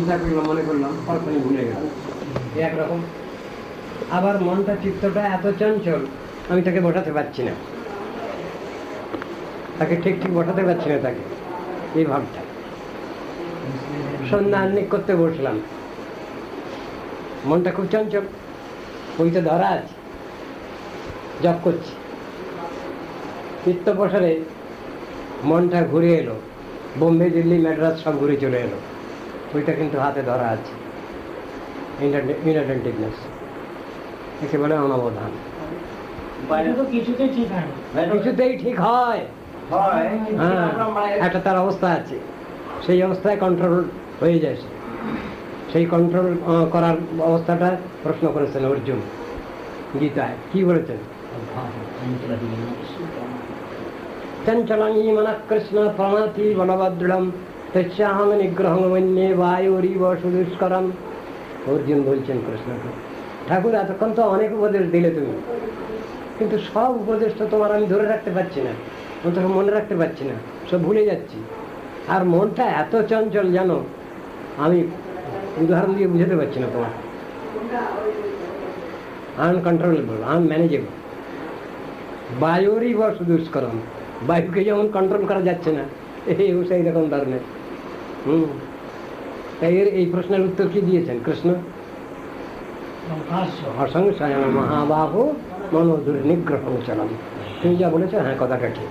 চিন্তা মনে করলাম ভুলে একরকম। আবার মনটা চিত্তটা এত চঞ্চল, আমি তাকে বসাতে পারছি না। তাকে ঠিক ঠিক বসাতে পারছি না তাকে, এই ভাবটা। সন্ধ্যা করতে বসলাম। মনটা খুব চঞ্চল ওই তো ধরা আছে। জপ করছি। চিত্ত প্রসারে মনটা ঘুরে এলো, বোম্বে, দিল্লি ম্যাড্রাস সব ঘুরে চলে এলো। ওইটা কিন্তু হাতে ধরা আছে। ইনঅ্যাটেন্টিভনেস একে বলে অনবধান। কিছুতেই ঠিক হয় হয় হয়। একটা তার অবস্থা আছে। সেই অবস্থায় কন্ট্রোল হয়ে যায় সেই কন্ট্রোল করার অবস্থাটা প্রশ্ন করেছেন অর্জুন গীতায়। কি বলেছেন? চঞ্চলাঙ্গি মন কৃষ্ণ প্রণাতি বলভদ্রম তস্যাহম নিগ্রহম মন্যে বায়ুরিব সুদুষ্করম অর্জুন বলছেন কৃষ্ণকে ঠাকুর এতক্ষণ তো অনেক উপদেশ দিলে তুমি। কিন্তু সব উপদেশ তো তোমার আমি ধরে রাখতে পারছি না। অন্তত মনে রাখতে পারছি না। সব ভুলে যাচ্ছি। আর মনটা এত চঞ্চল জানো, আমি উদাহরণ দিয়ে বুঝাতে পারছি না তোমার। আনকন্ট্রোলেবল আনম্যানেজেবল বায়ুরই বস দুষ্করম বায়ুকে যেমন কন্ট্রোল করা যাচ্ছে না, এই সেই রকম ধরনের হুম তাই এর এই প্রশ্নের উত্তর কি দিয়েছেন কৃষ্ণ? অসংশয় মহাবাহু মনো দুর্নিগ্রহ চলম। তুমি যা বলেছ হ্যাঁ কথাটা ঠিক।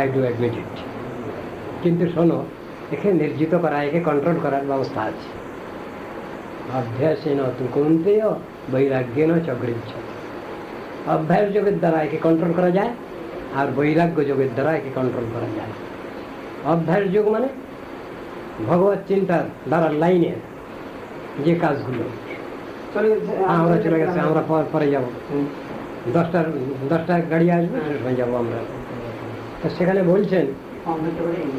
আই ডু অ্যাডমিট ইট কিন্তু শোনো একে নির্জিত করা একে কন্ট্রোল করার ব্যবস্থা আছে। অভ্যাসেন তু কুন্তেয় বৈরাগ্যেন চগৃচ্ছ অভ্যাস যোগের দ্বারা একে কন্ট্রোল করা যায় আর বৈরাগ্য যোগের দ্বারা একে কন্ট্রোল করা যায়। অভ্যাস যোগ মানে ভগবত চিন্তার দ্বারা লাইনে যে কাজগুলো। আমরা চলে গেছে আমরা পর- পরে যাব। দশটার দশটা গাড়ি আসবে সে সময় যাব আমরা। তো সেখানে বলছেন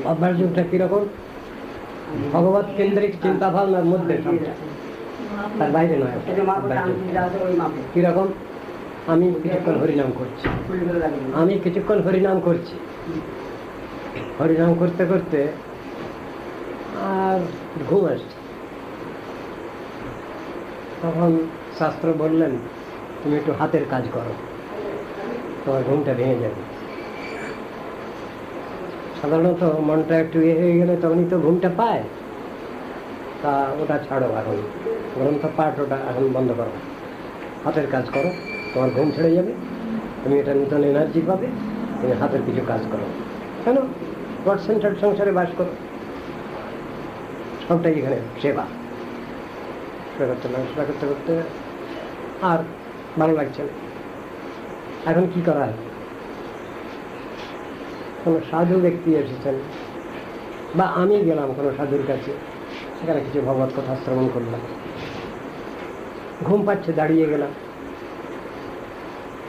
অভ্যাস যুগটা কীরকম? ভগবত কেন্দ্রিক চিন্তা ভাবনার মধ্যে তার বাইরে নয়। কীরকম? আমি কিছুক্ষণ হরিনাম করছি। আমি কিছুক্ষণ হরিনাম করছি। হরিনাম করতে করতে আর ঘুম আসছে। তখন শাস্ত্র বললেন, তুমি একটু হাতের কাজ করো, তোমার ঘুমটা ভেঙে যাবে। সাধারণত মনটা একটু ইয়ে হয়ে গেলে তখনই তো ঘুমটা পায়। তা ওটা ছাড়ো এখন, গ্রন্থ পাঠ ওটা এখন বন্ধ করো। হাতের কাজ করো, তোমার ঘুম ছেড়ে যাবে, তুমি এটা নতুন এনার্জি পাবে, তুমি হাতের কিছু কাজ করো। কেন? গড সেন্টার্ড সংসারে বাস করো। সবটাই এখানে সেবা। সেবা করতে সেবা করতে করতে আর ভালো লাগছে না। এখন কি করা হয়? কোনো সাধু ব্যক্তি এসেছেন, বা আমি গেলাম কোনো সাধুর কাছে, সেখানে কিছু ভগবত কথা শ্রবণ করলাম। ঘুম পাচ্ছে, দাঁড়িয়ে গেলাম।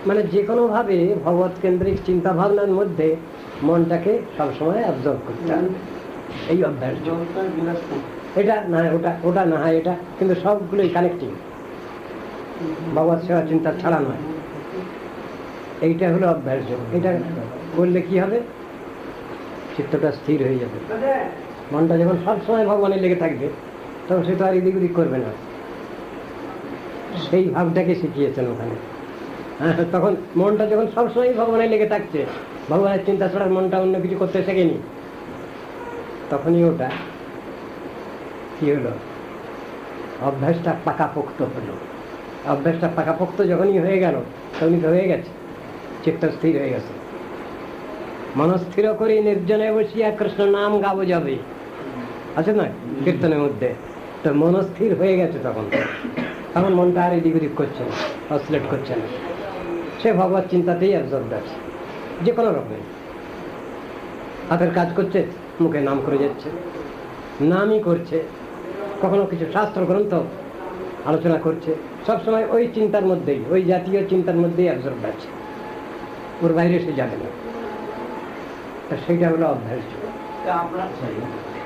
মানে যে কোনোভাবে ভগবত কেন্দ্রিক চিন্তা ভাবনার মধ্যে মনটাকে সবসময় অবজর্ভ করতে হবে এই অভ্যাস। এটা না, ওটা ওটা না হয় এটা, কিন্তু সবগুলোই কানেক্টিং বাবার সেবা চিন্তা ছাড়া নয়। এইটা হলো অভ্যাস যোগ। এটা করলে কি হবে? চিত্তটা স্থির হয়ে যাবে। মনটা যখন সবসময় ভগবানে লেগে থাকবে, তখন সে তো আর এদিক ওদিক করবে না। সেই ভাবটাকে শিখিয়েছেন ওখানে। হ্যাঁ তখন মনটা যখন সবসময় ভগবানের লেগে থাকছে ভগবানের চিন্তা ছাড়া মনটা অন্য কিছু করতে শেখেনি। তখনই ওটা কি হলো? অভ্যাসটা পাকাপোক্ত হলো। অভ্যাসটা পাকাপোক্ত যখনই হয়ে গেল, তখনই তো হয়ে গেছে। চিত্ত স্থির হয়ে গেছে। মনস্থির করে নির্জনে বসিয়া কৃষ্ণ নাম গাবো যাবে। আছে না? কীর্তনের মধ্যে। তো মনস্থির হয়ে গেছে তখন। তখন মনটা আর এদিক ওদিক করছে না, অসলেট করছে না। সে ভগবত চিন্তাতেই অ্যাবজর্ভ আছে। যে কোনো রকমের। হাতের কাজ করছে মুখে নাম করে যাচ্ছে। নামই করছে কখনো কিছু শাস্ত্র গ্রন্থ আলোচনা করছে। সবসময় ওই চিন্তার মধ্যেই ওই জাতীয় চিন্তার মধ্যেই অ্যাবজর্ভ আছে। ওর বাইরে সে যাবে না। তা সেইটা হলো অভ্যাস।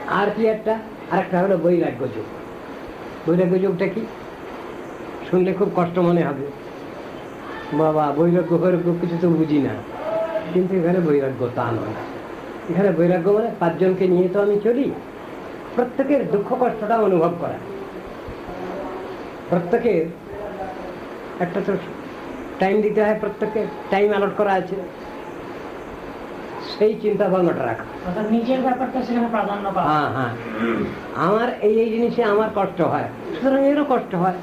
আর কি একটা? আরেকটা হলো বৈরাগ্য যোগ। বৈরাগ্য যোগটা কি? শুনলে খুব কষ্ট মনে হবে। বাবা বৈরাগ্য বৈরাগ্য কিছু তো বুঝি না। কিন্তু এখানে বৈরাগ্য তা নয়। এখানে বৈরাগ্য মানে পাঁচজনকে নিয়ে তো আমি চলি। প্রত্যেকের দুঃখ কষ্টটা অনুভব করা। প্রত্যেকের একটা তো টাইম দিতে হয় প্রত্যেকের টাইম অ্যালট করা আছে। সেই চিন্তা ভাবনাটা রাখা। নিজের ব্যাপারটা সেখানে প্রাধান্য হ্যাঁ হ্যাঁ। আমার এই এই জিনিসে আমার কষ্ট হয়। সুতরাং এরও কষ্ট হয়।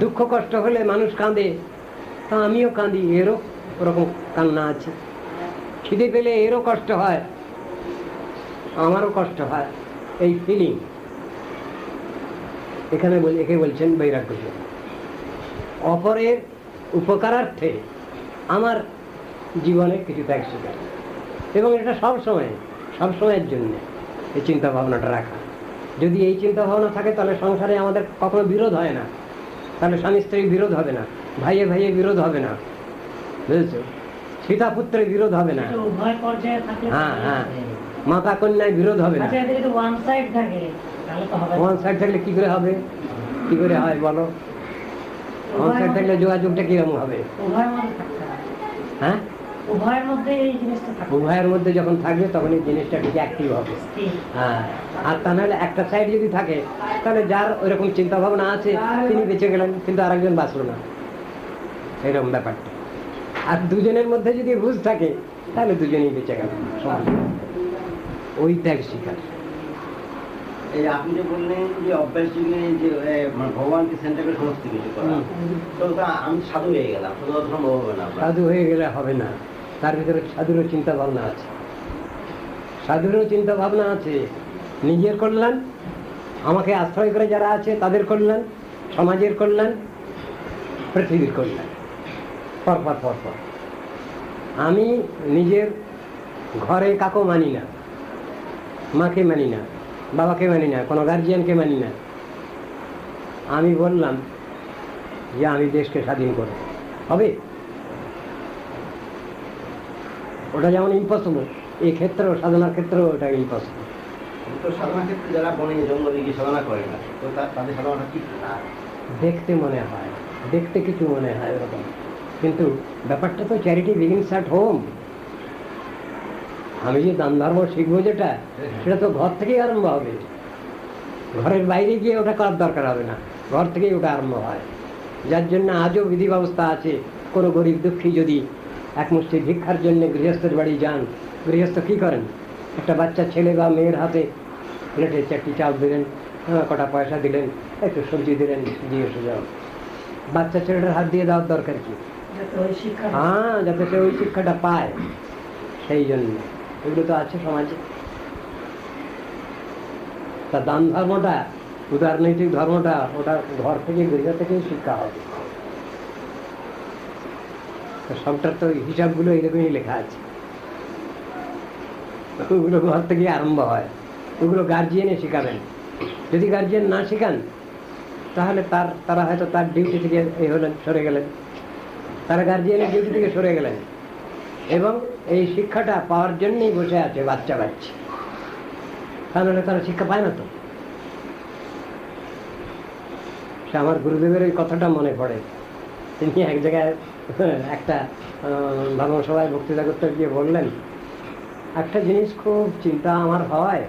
দুঃখ কষ্ট হলে মানুষ কাঁদে। তা আমিও কাঁদি। এরও ওরকম কান্না আছে। খিদে পেলে এরও কষ্ট হয়, আমারও কষ্ট হয়, এই ফিলিং এখানে একে বলছেন বৈরাগ্য অপরের উপকারার্থে আমার জীবনে কিছু ত্যাগ স্বীকার। এবং এটা সব সময়, সব সময়ের জন্য এই চিন্তা ভাবনাটা রাখা। যদি এই চিন্তা ভাবনা থাকে, তাহলে সংসারে আমাদের কখনো বিরোধ হয় না। তাহলে স্বামী স্ত্রীর বিরোধ হবে না ভাইয়ে ভাইয়ে বিরোধ হবে না। বুঝেছ? সীতা পুত্রের বিরোধ হবে না। উভয় পর্যায়ে থাকলে হ্যাঁ হ্যাঁ। মাতা কন্যায় বিরোধ হবে না। আচ্ছা ওয়ান সাইড থাকে। ওয়ান সাইড থাকলে কি করে হবে? কি করে হয় বলো? ওয়ান সাইড থাকলে যোগাযোগটা কীরকম হবে? উভয়ের মধ্যে হ্যাঁ? উভয়ের মধ্যে এই জিনিসটা উভয়ের মধ্যে যখন থাকবে তখন এই জিনিসটা ঠিক অ্যাক্টিভ হবে। হ্যাঁ। আর তা নাহলে একটা সাইড যদি থাকে তাহলে যার ওইরকম চিন্তা ভাবনা আছে তিনি বেঁচে গেলেন কিন্তু আরেকজন বাঁচলো না। এরকম ব্যাপারটা। আর দুজনের মধ্যে যদি বুঝ থাকে তাহলে দুজনেই বেঁচে গেল। সমান। ওই ত্যাগ শিকার এই আপনি যে বললেন যে অভ্যাস যে মানে ভগবানকে সেন্টার করে সমস্ত কিছু করা। তো আমি সাধু হয়ে গেলাম সাধু হওয়া সম্ভব হবে না। সাধু হয়ে গেলে হবে না। তার ভিতরে সাধুরও চিন্তা ভাবনা আছে। সাধুরও চিন্তা ভাবনা আছে। নিজের কল্যাণ আমাকে আশ্রয় করে যারা আছে তাদের কল্যাণ সমাজের কল্যাণ পৃথিবীর কল্যাণ। পরপর পরপর আমি নিজের ঘরে কাকো মানি না মাকে মানি না বাবাকে মানি না কোনো গার্জিয়ানকে মানি না। আমি বললাম যে আমি দেশকে স্বাধীন করব। হবে? ওটা যেমন ইম্পসিবল এই ক্ষেত্রেও সাধনার ক্ষেত্রেও ওটা ইম্পসিবল তো সাধনা ক্ষেত্রে যারা বনে জঙ্গলে গিয়ে সাধনা করে না তো তা- তাদের সাধনাটা কি না। দেখতে মনে হয় দেখতে কিছু মনে হয় ওরকম। কিন্তু ব্যাপারটা তো চ্যারিটি বিগিনস অ্যাট হোম আমি যে দান ধর্ম শিখব যেটা, সেটা তো ঘর থেকেই আরম্ভ হবে। ঘরের বাইরে গিয়ে ওটা করার দরকার হবে না। ঘর থেকেই ওটা আরম্ভ হয়। যার জন্য আজও বিধি ব্যবস্থা আছে, কোনো গরিব দুঃখী যদি এক মুষ্টি ভিক্ষার জন্য গৃহস্থের বাড়ি যান, গৃহস্থ কী করেন? একটা বাচ্চা ছেলে বা মেয়ের হাতে প্লেটে চারটি চাল দিলেন কটা পয়সা দিলেন, একটু সবজি দিলেন, দিয়ে এসে যাও বাচ্চা ছেলেটার হাত দিয়ে দেওয়ার দরকার কি? হ্যাঁ যাতে সে ওই শিক্ষাটা পায়। সেই জন্য। এগুলো তো আছে সমাজে। তা দান ধর্মটা, উদারনৈতিক ধর্মটা, ওটা ঘর থেকে, গৃহ থেকেই শিক্ষা হবে। সবটার তো হিসাবগুলো এরকমই লেখা আছে। ওগুলো ঘর থেকে আরম্ভ হয়। ওগুলো গার্জিয়ানে শেখাবেন। যদি গার্জিয়ান না শেখান, তাহলে তার, তারা হয়তো তার ডিউটি থেকে এই হলেন, সরে গেলেন। তারা গার্জিয়ানের ডিউটি থেকে সরে গেলেন। এবং এই শিক্ষাটা পাওয়ার জন্যই বসে আছে বাচ্চা বাচ্চা। তাহলে তারা শিক্ষা পায় না তো? সে আমার গুরুদেবের এই কথাটা মনে পড়ে। তিনি এক জায়গায়, একটা ভাগবত সভায় বক্তৃতা করতে গিয়ে বললেন, একটা জিনিস খুব চিন্তা আমার হয়।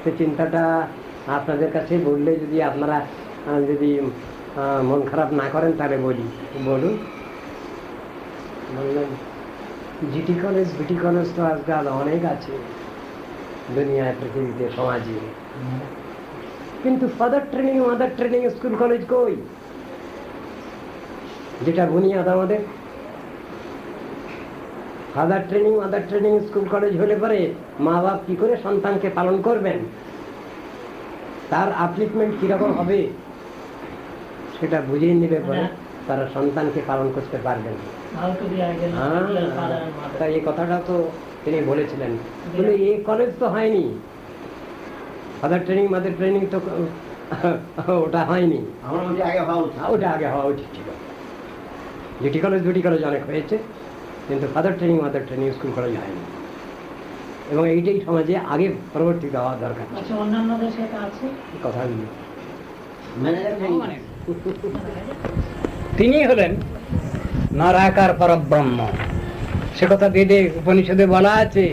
সে চিন্তাটা আপনাদের কাছে বললে যদি আপনারা, যদি মন খারাপ না করেন তাহলে বলি, বলুন। বললেন জিটি কলেজ বিটি কলেজ তো আজকাল অনেক আছে দুনিয়ায় পৃথিবীতে সমাজে। কিন্তু father training mother training school college কই? যেটা বুনিয়াদ আমাদের। Father training mother training school college হলে পরে মা বাপ কি করে সন্তানকে পালন করবেন? তার আপলিফমেন্ট কীরকম হবে? সেটা বুঝিয়ে নিলে পরে তারা সন্তানকে পালন করতে পারবেন। হাউ টু বি আইডেল হ্যাঁ, ফাদার এন্ড মাদার তা এই কথাটা তো তিনি বলেছিলেন। বলে এ কলেজ তো হয়নি। ফাদার ট্রেনিং মাদার ট্রেনিং তো ওটা হয়নি। আমার মধ্যে আগে হওয়া উচিত। ওটা আগে হওয়া উচিত ছিল। জিটি কলেজ দুটি কলেজ অনেক হয়েছে কিন্তু father training mother training school college হয়নি। এবং এইটাই সমাজে আগে পরবর্তীত হওয়া দরকার আচ্ছা অন্যান্য দেশে আছে? কথা তিনি হলেন নরাকার পরব্রহ্ম। সে কথা বেদে উপনিষদে বলা আছে।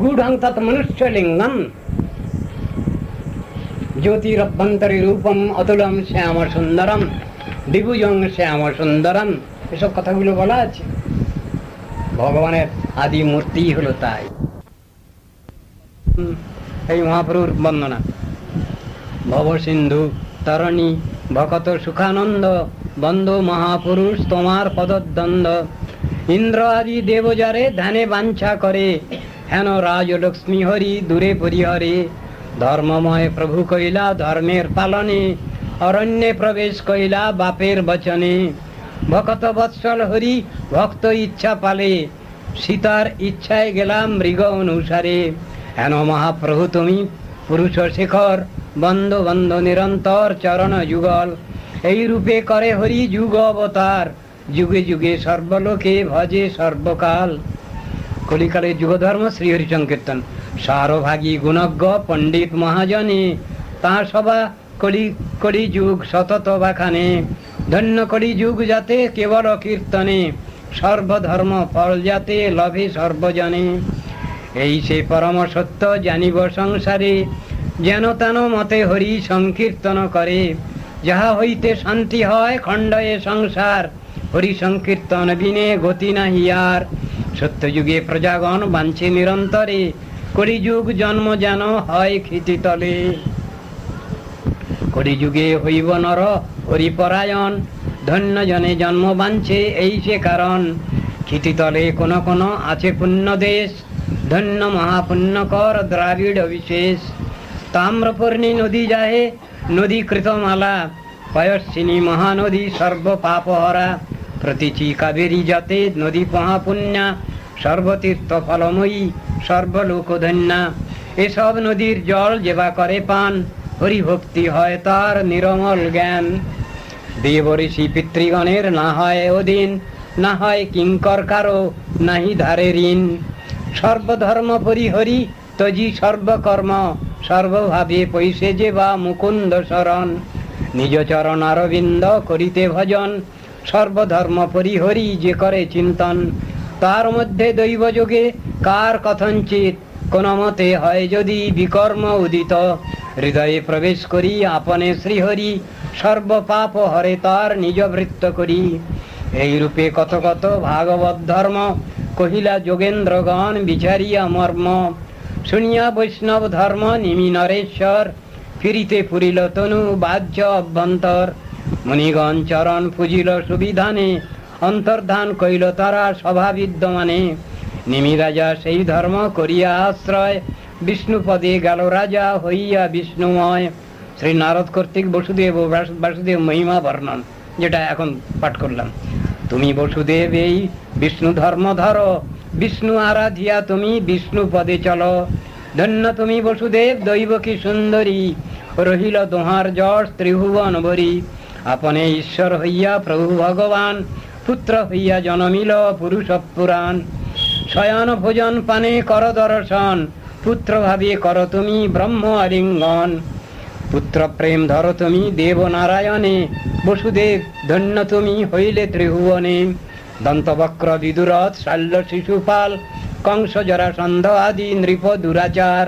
গূঢ়ং তৎ মনুষ্যলিঙ্গম জ্যোতিরভ্যন্তরী রূপম অতুলম শ্যাম সুন্দরম। দিবুজং শ্যাম সুন্দরম। এসব কথাগুলো বলা আছে। ভগবানের আদি মূর্তি হলো তাই। এই মহাপ্রভুর বন্দনা। ভব সিন্ধু তরণী ভকত সুখানন্দ বন্ধ মহাপুরুষ, তোমার পদদ্বন্দ্ব। ইন্দ্র আদি দেবজারে ধ্যানে বাঞ্ছা করে, হেন রাজ লক্ষ্মী হরি দূরে পরিহরে। ধর্মময় প্রভু কইলা ধর্মের পালনে, অরণ্যে প্রবেশ কইলা বাপের বচনে। ভকত বৎসল হরি ভক্ত ইচ্ছা পালে, সীতার ইচ্ছায় গেলাম মৃগ অনুসারে। হেন মহাপ্রভু তুমি পুরুষ শেখর, বন্ধ বন্ধ নিরন্তর চরণ যুগল। এই রূপে করে হরি যুগ অবতার। যুগে যুগে সর্বলোকে ভজে সর্বকাল। কলিকালের যুগধর্ম শ্রীহরি সংকীর্তন সারভাগী গুণজ্ঞ পণ্ডিত মহাজনে তাঁর সভা কলি কলি যুগ সতত বাখানে। ধন্য কলি যুগ যাতে কেবল কীর্তনে, সর্বধর্ম ফল যাতে লভে সর্বজনে। এই সে পরম সত্য জানিব সংসারে, যেন তেন মতে হরি সংকীর্তন করে। যাহা হইতে শান্তি হয় খণ্ড এ সংসার। হরি সংকীর্তন বিনে গতি নাহি আর। সত্যযুগে প্রজাগণ বাঞ্ছে নিরন্তরে। কলিযুগ জন্ম যেন হয় ক্ষিতিতলে। কলিযুগে হইব নর হরিপরায়ণ। ধন্য জনে জন্ম বাঞ্ছে এই সে কারণ। ক্ষিতিতলে কোন কোন আছে পুণ্য দেশ ধন্য মহাপুণ্যকর দ্রাবিড় বিশেষ। তাম্রপর্ণী নদী যাহে নদী কৃতমালা পয়স্বিনী মহানদী সর্ব পাপহরা প্রতিচি কাবেরী যাতে নদী মহাপুণ্যা সর্বতীর্থ ফলময়ী সর্বলোকধন্যা। এসব নদীর জল যেবা করে পান, হরিভক্তি হয় তার নিরমল জ্ঞান। দেব ঋষি পিতৃগণের না হয় অধীন, না হয় কিঙ্কর কারও, নাহি ধারে ঋণ। সর্বধর্ম পরিহরি তজি সর্বকর্ম। সর্বভাবে পৈশে যে বা মুকুন্দ শরণ। নিজ চরণ অরবিন্দ করিতে ভজন। সর্বধর্ম পরিহরি যে করে চিন্তন। তার মধ্যে দৈব যোগে কার কথঞ্চিত কোন মতে হয় যদি বিকর্ম উদিত। হৃদয়ে প্রবেশ করি আপনে শ্রীহরি। সর্বপাপ হরে তার নিজ বৃত্ত করি। এই রূপে কত কত ভাগবত ধর্ম। কহিলা যোগেন্দ্রগণ বিচারিয়া মর্ম। শুনিয়া বৈষ্ণব ধর্ম নিমি নরেশ্বর, ফিরিতে ফুরিল তনু বাহ্য অভ্যন্তর। মুনিগণ চরণ পুজিল সুবিধানে, অন্তর্ধান কইল তারা সভা বিদ্যমানে। নিমি রাজা সেই ধর্ম করিয়া আশ্রয়, বিষ্ণুপদে গেল রাজা হইয়া বিষ্ণুময়। শ্রী নারদ কর্তৃক বসুদেব ও বাসুদেব মহিমা বর্ণন, যেটা এখন পাঠ করলাম। তুমি বসুদেব এই বিষ্ণু ধর্ম ধরো বিষ্ণু আরাধিয়া তুমি, বিষ্ণু পদে চলো। ধন্য তুমি বসুদেব, দৈব কি সুন্দরী। রহিল দোহার যশ ত্রিভুবন ভরি। আপনে ঈশ্বর হইয়া প্রভু ভগবান, পুত্র হইয়া জনমিল পুরুষ পুরাণ। শয়ন ভোজন পানে কর দর্শন, পুত্র ভাবে কর তুমি ব্রহ্ম আলিঙ্গন। পুত্র প্রেম ধর তুমি দেব নারায়ণে, বসুদেব ধন্য তুমি হইলে ত্রিভুবনে। দন্তবক্র বিদুরথ শাল্য শিশুপাল, কংস জরাসন্ধ আদি নৃপ দুরাচার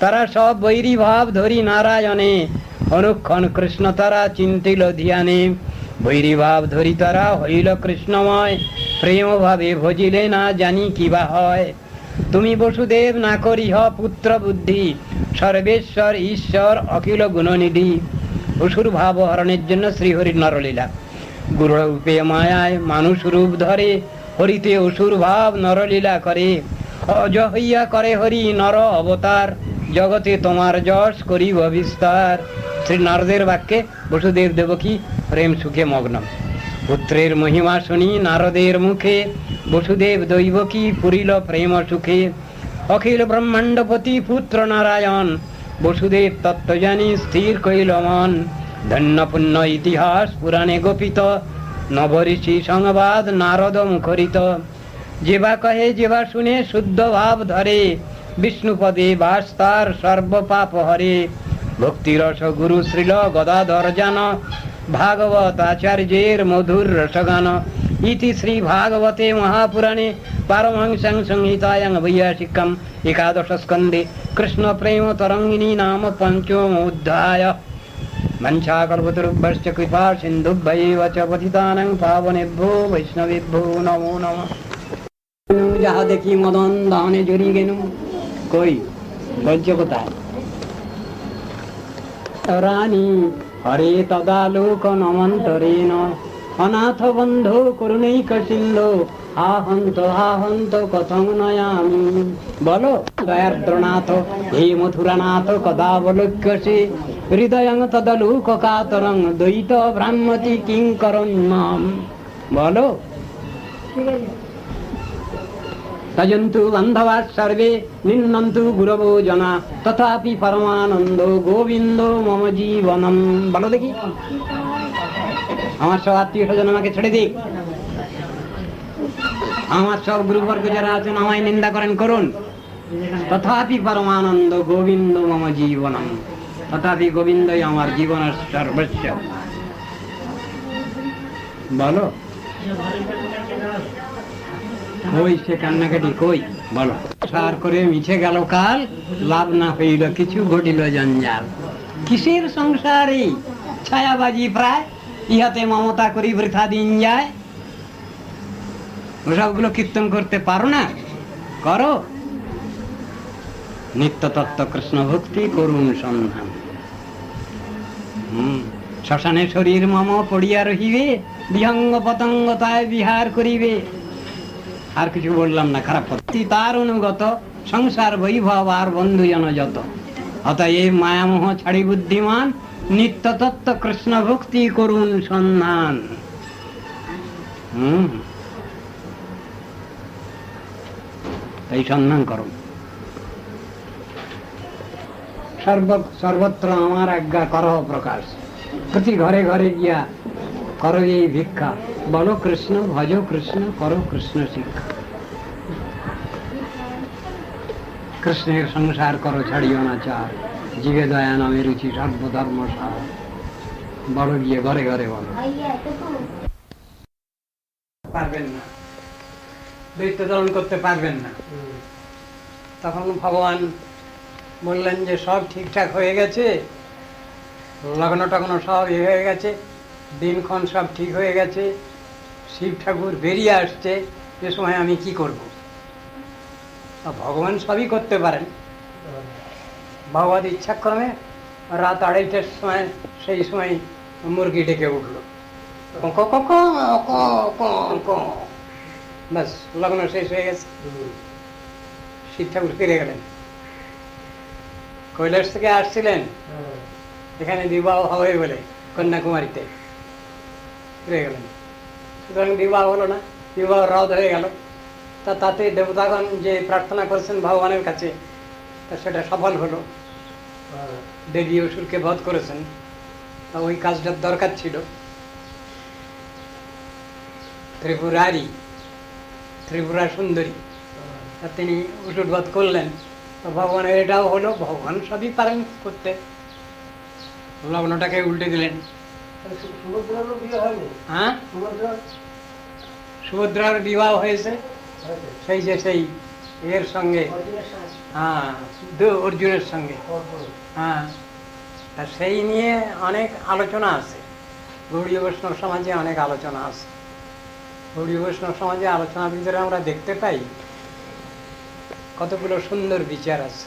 তারা সব বৈরী ভাব ধরি নারায়ণে, অনুক্ষণ কৃষ্ণ তারা চিন্তিল ধ্যানে। বৈরী ভাব ধরি তারা হইল কৃষ্ণময় প্রেম ভাবে ভজিলে না জানি কিবা হয়। তুমি বসুদেব না করিহ পুত্র বুদ্ধি সর্বেশ্বর, ঈশ্বর, অখিল গুণনিধি। অসুর ভাব হরণের জন্য শ্রীহরির নরলীলা। গুরুরূপে মায়ায় মানুষ রূপ ধরে, হরিতে অসুর ভাব নরলীলা করে। অজ হইয়া করে হরি নর অবতার, জগতে তোমার যশ করিব বিস্তার। শ্রী নারদের বাক্যে বসুদেব দেবকী প্রেম, সুখে মগ্ন। পুত্রের মহিমা শুনি নারদের মুখে, বসুদেব দৈবকী পুরিল প্রেম সুখে। অখিল ব্রহ্মাণ্ডপতি পুত্র নারায়ণ, বসুদেব তত্ত্ব জানি স্থির কইল মন। ধন্য পুণ্য ইতিহাস পুরাণে গোপিত, নবঋষি সংবাদ নারদ মুখরিত। যেবা কহে যেবা শুনে শুদ্ধ ভাব ধরে, বিষ্ণুপদে বাস তার সর্বপাপ হরে। ভক্তিরস গুরু শ্রীল গদাধর জান, ভাগবত আচার্যের মধুর রসগান। ইতি শ্রী ভাগবতে মহাপুরাণে পারমহংসং সংহিতায়াং বৈয়াসিকম একাদশ স্কন্ধে কৃষ্ণ প্রেম তরঙ্গিনী নাম পঞ্চমোধ্যায়। মঞ্চাকল্পতরুভ্যশ্চ কৃপা সিন্ধুভ্যৈব চ পতিতানাং পাবনেভ্যো বৈষ্ণবেভ্যো নমো নমঃ যাহা দেখি মদন দানে জড়ি গেনু কই কোথায় রানী হরে তদালোক নমন্তরেণ অনাথ বন্ধু করুণৈক সিন্ধু আহন্ত আহন্ত কথং নয়ামি বলো দয়ার্দ্রনাথ হে মথুরানাথ কদাবলোক্যসে হৃদয়ং তদলোক দ্বৈত ব্রাহ্মতি কিং করণ্যম বলো। তজন্তু বান্ধবা সর্বে নিন্নন্তু গুরবো জনা, তথাপি পরমানন্দ গোবিন্দ মম জীবনম। বলো দেখি। আমার সব আত্মীয় স্বজন আমাকে ছেড়ে দিক। আমার সব গুরুবর্গ যারা আছেন, আমায় নিন্দা করেন, করুন। তথাপি পরমানন্দ গোবিন্দ মম জীবনম। তথাপি গোবিন্দই আমার জীবনের সর্বস্ব। বলো। কই সে কান্নাকাটি কই? বলো। সার করে মিছে গেল কাল, লাভ না হইল কিছু ঘটিল জঞ্জাল। কিসের সংসারে ছায়াবাজি প্রায়, ইহাতে মমতা করি বৃথা দিন যায়। ওসবগুলো কীর্তন করতে পারো না? করো। নিত্য তত্ত্ব কৃষ্ণ ভক্তি করুন সন্ধান। শ্মশানে শরীর মম পড়িয়া রহিবে, বিহঙ্গ পতঙ্গ তাই বিহার করিবে। আর কিছু বললাম না, খারাপ পদ্ধতি তার অনুগত, সংসার বৈভব আর বন্ধুজন যত। অতএব মায়ামোহ ছাড়ি বুদ্ধিমান, নিত্য তত্ত্ব কৃষ্ণ ভক্তি করুন সন্ধান। হুম। এই সন্ধান করুন সর্ব সর্বত্র আমার আজ্ঞা করহ প্রকাশ। প্রতি ঘরে ঘরে গিয়া করো এই ভিক্ষা। বলো কৃষ্ণ ভজ কৃষ্ণ করো কৃষ্ণ শিক্ষা। কৃষ্ণের সংসার করো ছাড়িও না চার। জীবে দয়া নামে রুচি সর্বধর্ম সার। বড় গিয়ে ঘরে ঘরে বলো। পারবেন না। দৈত্য দলন করতে পারবেন না। তখন ভগবান বললেন যে সব ঠিকঠাক হয়ে গেছে লগ্ন টগ্ন সব এ হয়ে গেছে দিনক্ষণ সব ঠিক হয়ে গেছে শিব ঠাকুর বেরিয়ে আসছে এ সময় আমি কি করব? ভগবান সবই করতে পারেন। ভগবত ইচ্ছাক্রমে রাত আড়াইটার সময় সেই সময় মুরগি ডেকে উঠল। ব্যাস লগ্ন শেষ হয়ে গেছে। শিব ঠাকুর ফিরে গেলেন। কৈলাস থেকে আসছিলেন? এখানে বিবাহ হবে বলে কন্যাকুমারীতে। ফিরে গেলেন। সুতরাং বিবাহ হলো না বিবাহ রদ হয়ে গেল। তা তাতে দেবতাগণ যে প্রার্থনা করেছেন ভগবানের কাছে তা সেটা সফল হলো। দেবী অসুরকে বধ করেছেন। তা ওই কাজটার দরকার ছিল। ত্রিপুরারি ত্রিপুরা সুন্দরী তা তিনি অসুর বধ করলেন। তো ভগবানের এটাও হলো ভগবান সবই পারেন করতে। লগ্নটাকে উল্টে দিলেন। হ্যাঁ? সুভদ্রার বিবাহ হয়েছে। সেই যে সেই এর সঙ্গে। অর্জুনের হ্যাঁ অর্জুনের সঙ্গে। হ্যাঁ তা সেই নিয়ে অনেক আলোচনা আছে। গৌড়ীয় বৈষ্ণব সমাজে অনেক আলোচনা আছে। গৌড়ীয় বৈষ্ণব সমাজে আলোচনার ভিতরে আমরা দেখতে পাই কতগুলো সুন্দর বিচার আছে।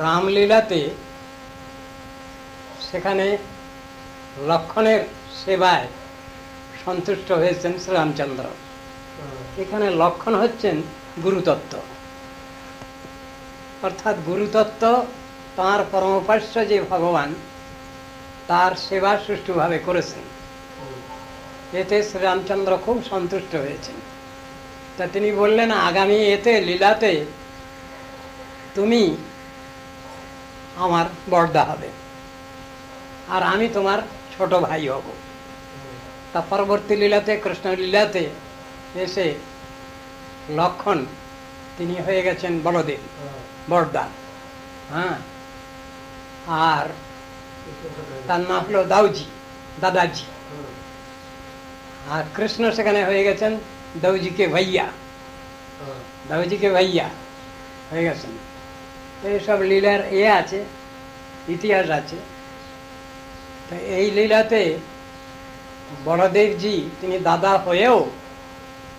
রামলীলাতে সেখানে লক্ষণের সেবায় সন্তুষ্ট হয়েছেন শ্রীরামচন্দ্র। এখানে লক্ষণ হচ্ছেন গুরুতত্ত্ব। অর্থাৎ গুরুতত্ত্ব, তাঁর পরমোপাস্য যে ভগবান, তার সেবা সুষ্ঠুভাবে করেছেন। এতে শ্রীরামচন্দ্র খুব সন্তুষ্ট হয়েছেন। তা তিনি বললেন, আগামী এতে, লীলাতে তুমি আমার বর্দা হবে আর আমি তোমার ছোট ভাই হব। তা পরবর্তী লীলাতে, কৃষ্ণ লীলাতে এসে লক্ষণ তিনি হয়ে গেছেন বড়দেব বড়দা হ্যাঁ? আর তার নাম হলো দাউজি, দাদাজি। আর কৃষ্ণ সেখানে হয়ে গেছেন দৌজিকে ভাইয়া দাউজিকে ভাইয়া হয়ে গেছেন এইসব লীলার এ আছে ইতিহাস আছে। তো এই লীলাতে বড়দেবজি তিনি দাদা হয়েও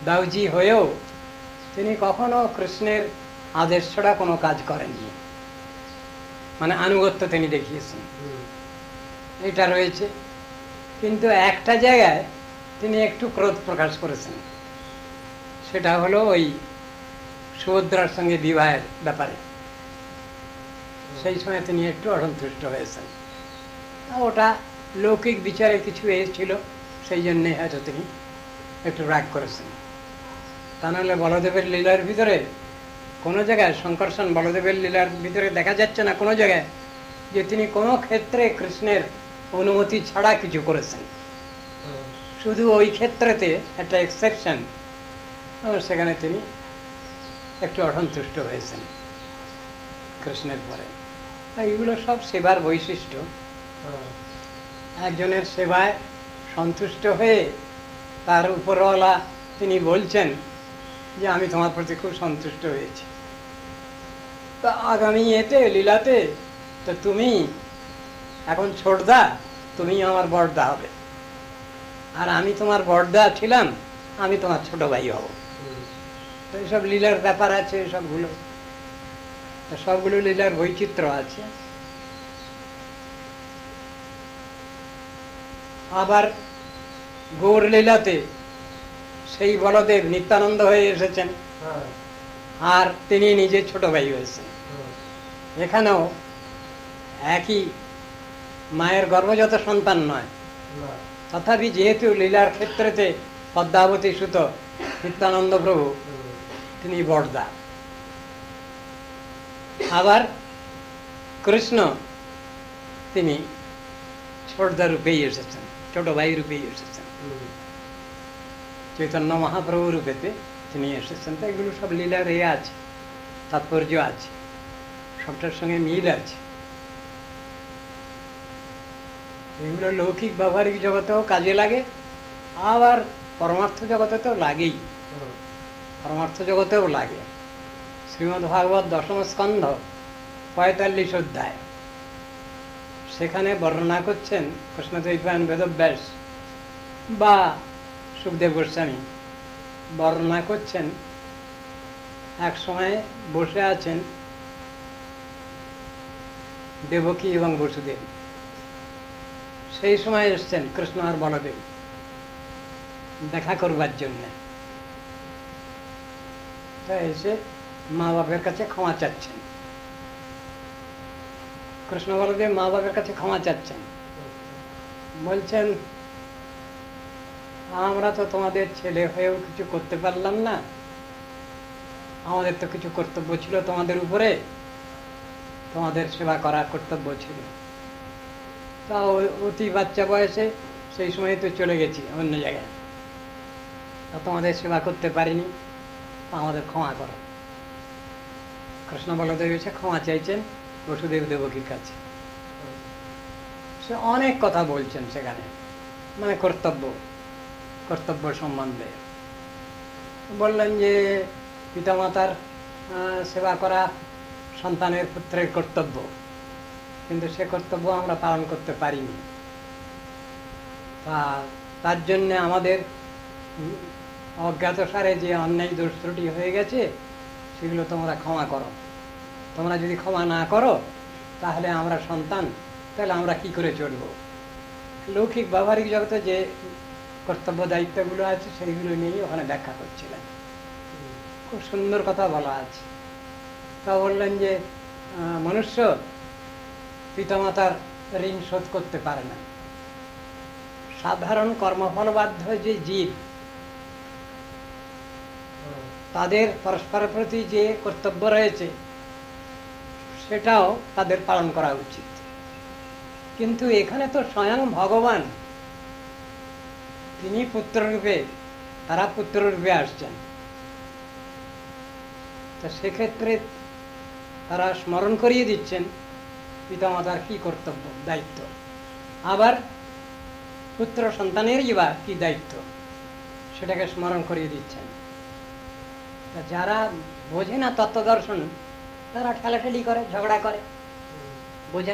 দাউজি হয়েও তিনি কখনো কৃষ্ণের আদেশ ছাড়া কোনো কাজ করেননি। মানে আনুগত্য তিনি দেখিয়েছেন। এটা রয়েছে। কিন্তু একটা জায়গায় তিনি একটু ক্রোধ প্রকাশ করেছেন। সেটা হলো ওই সুভদ্রার সঙ্গে বিবাহের ব্যাপারে। সেই সময় তিনি একটু অসন্তুষ্ট হয়েছেন। ওটা লৌকিক বিচারে কিছু এসেছিল সেই জন্যে হয়তো তিনি একটু রাগ করেছেন। তা নাহলে বলদেবের লীলার ভিতরে কোনো জায়গায় শঙ্করসন বলদেবের লীলার ভিতরে দেখা যাচ্ছে না কোনো জায়গায় যে তিনি কোনো ক্ষেত্রে কৃষ্ণের অনুমতি ছাড়া কিছু করেছেন। শুধু ওই ক্ষেত্রেতে একটা এক্সেপশন সেখানে তিনি একটু অসন্তুষ্ট হয়েছেন কৃষ্ণের পরে। এগুলো সব সেবার বৈশিষ্ট্য। একজনের সেবায় সন্তুষ্ট হয়ে তার উপরওয়ালা তিনি বলছেন যে, আমি তোমার প্রতি খুব সন্তুষ্ট হয়েছি। তা আগামী এতে, লীলাতে, তো তুমি এখন ছোটদা, তুমি আমার বড়দা হবে। আর আমি তোমার বড়দা ছিলাম, আমি তোমার ছোট ভাই হব। তো এইসব লীলার ব্যাপার আছে সবগুলো সবগুলো লীলার বৈচিত্র্য আছে। আবার গৌর লীলাতে সেই বলদেব নিত্যানন্দ হয়ে এসেছেন। আর তিনি নিজে ছোট ভাই হয়েছেন। এখানেও একই মায়ের গর্ভজাত সন্তান নয়। তথাপি যেহেতু লীলার ক্ষেত্রেতে পদ্মাবতী সুত নিত্যানন্দ প্রভু তিনি বড়দা। আবার কৃষ্ণ তিনি ছোটদা রূপেই এসেছেন, ছোট ভাই রূপেই এসেছেন। চৈতন্য মহাপ্রভু রূপেতে তিনি এসেছেন, তো এগুলো সব লীলার এ আছে, তাৎপর্য আছে, সবটার সঙ্গে মিল আছে। এগুলো লৌকিক ব্যবহারিক জগতেও কাজে লাগে, আবার পরমার্থ জগতে তো লাগেই। পরমার্থ জগতেও লাগে। শ্রীমদ্ ভাগবত দশম স্কন্ধ, পঁয়তাল্লিশ অধ্যায়। সেখানে বর্ণনা করছেন কৃষ্ণদ্বৈপায়ন বেদব্যাস বা সুখদেব গোস্বামী। বর্ণনা করছেন, এক সময় বসে আছেন দেবকী এবং বসুদেব। সেই সময় এসছেন কৃষ্ণ আর বলদেব। দেখা করবার জন্যে। এসে মা বাপের কাছে ক্ষমা চাচ্ছেন। কৃষ্ণ বলদেব মা বাপের কাছে ক্ষমা চাচ্ছেন। বলছেন, আমরা তো তোমাদের ছেলে হয়েও কিছু করতে পারলাম না। আমাদের তো কিছু কর্তব্য ছিল তোমাদের উপরে। তোমাদের সেবা করার কর্তব্য ছিল। তা অতি বাচ্চা বয়সে সেই সময় তো চলে গেছি অন্য জায়গায়। তোমাদের সেবা করতে পারিনি। আমাদের ক্ষমা করো। কৃষ্ণ বলদেব এসে ক্ষমা চাইছেন, বসুদেব দেবকীর কাছে সে অনেক কথা বলছেন সেখানে মানে কর্তব্য কর্তব্য সম্বন্ধে। বললেন যে, পিতামাতার সেবা করা সন্তানের পুত্রের কর্তব্য, কিন্তু সে কর্তব্য আমরা পালন করতে পারিনি। তার জন্যে আমাদের উম, অজ্ঞাতসারে যে অন্যায় দোষ ত্রুটি হয়ে গেছে সেগুলো তোমরা ক্ষমা করো। তোমরা যদি ক্ষমা না করো তাহলে আমরা সন্তান তাহলে আমরা কি করে চলবো? লৌকিক ব্যবহারিক জগতে যে কর্তব্য দায়িত্বগুলো আছে সেইগুলো নিয়েই ওখানে ব্যাখ্যা করছিলেন। খুব সুন্দর কথা বলা আছে। তা বললেন যে মনুষ্য পিতামাতার ঋণ শোধ করতে পারে না। সাধারণ কর্মফলবাধ্য যে জীব তাদের পরস্পরের প্রতি যে কর্তব্য রয়েছে, সেটাও তাদের পালন করা উচিত। কিন্তু এখানে তো স্বয়ং ভগবান, তিনি পুত্ররূপে, তারা পুত্ররূপে আসছেন। তা সেক্ষেত্রে তারা স্মরণ করিয়ে দিচ্ছেন, পিতামাতার কি কর্তব্য, দায়িত্ব। আবার পুত্র সন্তানের বা কি দায়িত্ব, সেটাকে স্মরণ করিয়ে দিচ্ছেন। যারা বোঝে না তত্ত্ব দর্শন তারা ঠেলাঠেলি করে ঝগড়া করে। বোঝে না।